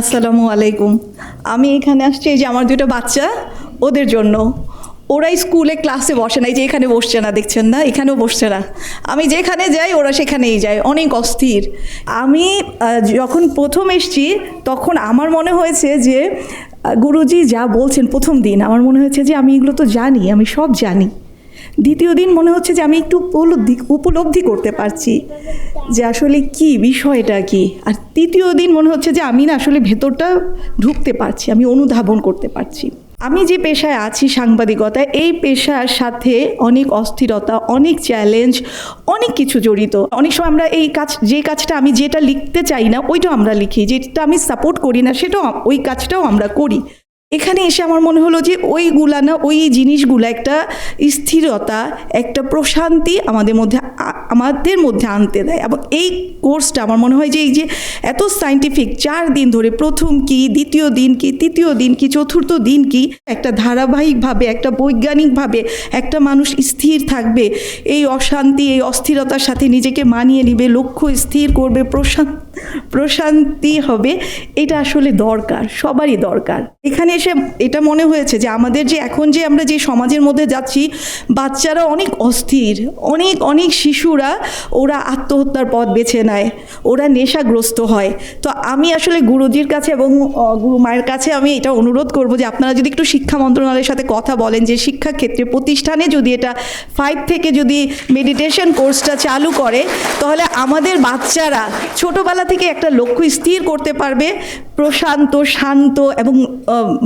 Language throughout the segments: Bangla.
আসসালামু আলাইকুম। আমি এখানে আসছি এই যে আমার দুটো বাচ্চা, ওদের জন্য। ওরাই স্কুলে ক্লাসে বসে না, এই যে এখানে বসছে না, দেখছেন না? এখানেও বসছে না। আমি যেখানে যাই, ওরা সেখানেই যায়। অনেক অস্থির। আমি যখন প্রথম এসছি, তখন আমার মনে হয়েছে যে গুরুজি যা বলছেন প্রথম দিন, আমার মনে হয়েছে যে আমি এগুলো তো জানি, আমি সব জানি। দ্বিতীয় দিন মনে হচ্ছে যে আমি একটু উপলব্ধি উপলব্ধি করতে পারছি যে আসলে কি, বিষয়টা কি? আর তৃতীয় দিন মনে হচ্ছে যে আমি না আসলে ভেতরটা ঢুকতে পারছি, আমি অনুধাবন করতে পারছি। আমি যে পেশায় আছি সাংবাদিকতা, এই পেশার সাথে অনেক অস্থিরতা, অনেক চ্যালেঞ্জ অনেক কিছু জড়িত। অনেক সময় আমরা এই কাজ যে কাজটা আমি যেটা লিখতে চাই না, ওইটাও আমরা লিখি। যেটা আমি সাপোর্ট করি না, সেটাও ওই কাজটাও আমরা করি। এখানে এসে আমার মনে হলো যে ওইগুলা না, ওই জিনিসগুলো একটা স্থিরতা, একটা প্রশান্তি আমাদের মধ্যে আমাদের মধ্যে আনতে দেয়। এবং এই কোর্সটা আমার মনে হয় যে এই যে এত সাইন্টিফিক চার দিন ধরে প্রথম কি, দ্বিতীয় দিন কি, তৃতীয় দিন কি, চতুর্থ দিন কি, একটা ধারাবাহিকভাবে, একটা বৈজ্ঞানিকভাবে একটা মানুষ স্থির থাকবে, এই অশান্তি, এই অস্থিরতার সাথে নিজেকে মানিয়ে নিবে, লক্ষ্য স্থির করবে, প্রশান্ত প্রশান্তি হবে, এটা আসলে দরকার, সবারই দরকার। এখানে এসে এটা মনে হয়েছে যে আমাদের যে এখন যে আমরা যে সমাজের মধ্যে যাচ্ছি, বাচ্চারা অনেক অস্থির, অনেক অনেক শিশুরা ওরা আত্মহত্যার পথ বেছে নেয়, ওরা নেশাগ্রস্ত হয়। তো আমি আসলে গুরুজির কাছে এবং গুরু মায়ের কাছে আমি এটা অনুরোধ করব যে আপনারা যদি একটু শিক্ষা মন্ত্রণালয়ের সাথে কথা বলেন যে শিক্ষাক্ষেত্রে প্রতিষ্ঠানে যদি এটা ফাইভ থেকে যদি মেডিটেশন কোর্সটা চালু করে, তাহলে আমাদের বাচ্চারা ছোটবেলা থেকে একটা লক্ষ্য স্থির করতে পারবে, প্রশান্ত, শান্ত এবং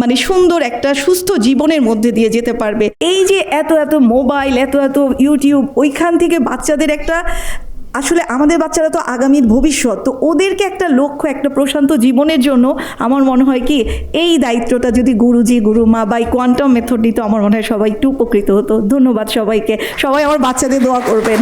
মানে সুন্দর একটা সুস্থ জীবনের মধ্যে দিয়ে যেতে পারবে। এই যে এত এত মোবাইল, এত এত ইউটিউব, ওইখান থেকে বাচ্চাদের একটা, আসলে আমাদের বাচ্চারা তো আগামীর ভবিষ্যৎ, তো ওদেরকে একটা লক্ষ্য, একটা প্রশান্ত জীবনের জন্য আমার মনে হয় কি, এই দায়িত্বটা যদি গুরুজি, গুরুমা বা এই কোয়ান্টাম মেথড নিত আমার মনে হয় সবাই একটু উপকৃত হতো। ধন্যবাদ সবাইকে। সবাই আমার বাচ্চাদের দোয়া করবেন।